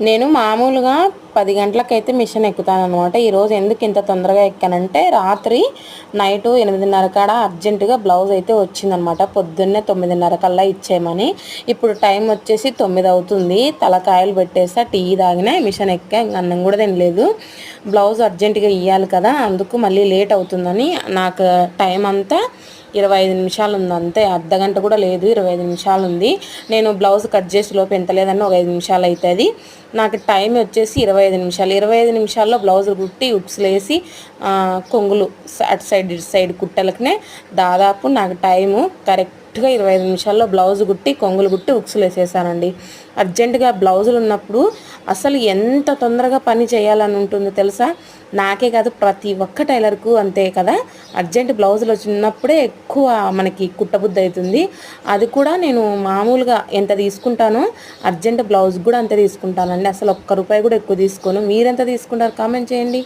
నేను మామూలుగా పది గంటలకైతే మిషన్ ఎక్కుతాను అనమాట ఈరోజు ఎందుకు ఇంత తొందరగా ఎక్కానంటే రాత్రి నైటు ఎనిమిదిన్నర కాడ అర్జెంటుగా బ్లౌజ్ అయితే వచ్చిందనమాట పొద్దున్నే తొమ్మిదిన్నర కల్లా ఇచ్చేయమని. ఇప్పుడు టైం వచ్చేసి తొమ్మిది అవుతుంది. తలకాయలు పెట్టేసి టీ తాగిన మిషన్ ఎక్కా అన్నం కూడా తినలేదు. బ్లౌజ్ అర్జెంటుగా ఇవ్వాలి కదా అందుకు మళ్ళీ లేట్ అవుతుందని నాకు టైం అంతా ఇరవై ఐదు నిమిషాలు ఉంది అంతే. అర్ధ గంట కూడా లేదు ఇరవై ఐదు నిమిషాలు ఉంది నేను బ్లౌజ్ కట్ చేసి లోపు ఎంత లేదని ఒక ఐదు నిమిషాలు అవుతుంది నాకు టైం వచ్చేసి ఇరవై ఐదు నిమిషాలు. ఇరవై ఐదు నిమిషాల్లో బ్లౌజ్ కుట్టి ఉప్స్లేసి కొంగులు అటు సైడ్ ఇటు సైడ్ కుట్టలకునే దాదాపు నాకు టైము కరెక్ట్ కరెక్ట్గా ఇరవై ఐదు నిమిషాల్లో బ్లౌజ్ కుట్టి కొంగులు కుట్టి ఉక్సులు వేసేసానండి అర్జెంటుగా బ్లౌజులు ఉన్నప్పుడు అసలు ఎంత తొందరగా పని చేయాలని ఉంటుంది తెలుసా? నాకే కాదు ప్రతి ఒక్క టైలర్కు అంతే కదా? అర్జెంట్ బ్లౌజులు వచ్చినప్పుడే ఎక్కువ మనకి కుట్టబుద్ధి అవుతుంది. అది కూడా నేను మామూలుగా ఎంత తీసుకుంటానో అర్జెంట్ బ్లౌజ్ కూడా అంతే తీసుకుంటానండి. అసలు ఒక్క రూపాయి కూడా ఎక్కువ తీసుకోను. మీరెంత తీసుకుంటారు? కామెంట్ చేయండి.